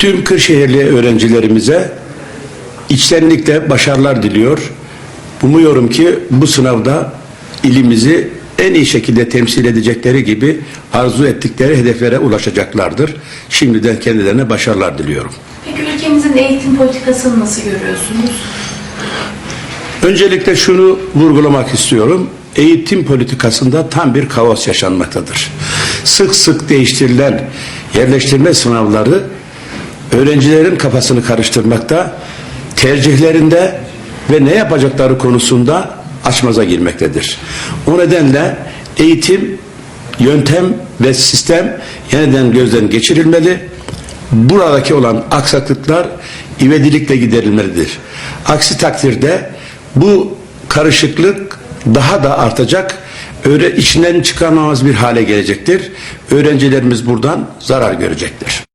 Tüm Kırşehirli öğrencilerimize içtenlikle başarılar diliyor. Umuyorum ki bu sınavda ilimizi en iyi şekilde temsil edecekleri gibi arzu ettikleri hedeflere ulaşacaklardır. Şimdiden kendilerine başarılar diliyorum. Peki ülkemizin eğitim politikasını nasıl görüyorsunuz? Öncelikle şunu vurgulamak istiyorum. Eğitim politikasında tam bir kaos yaşanmaktadır. Sık sık değiştirilen yerleştirme sınavları öğrencilerin kafasını karıştırmakta, tercihlerinde ve ne yapacakları konusunda açmaza girmektedir. O nedenle eğitim, yöntem ve sistem yeniden gözden geçirilmeli. Buradaki olan aksaklıklar ivedilikle giderilmelidir. Aksi takdirde bu karışıklık daha da artacak. Öyle içinden çıkamamaz bir hale gelecektir. Öğrencilerimiz buradan zarar görecektir.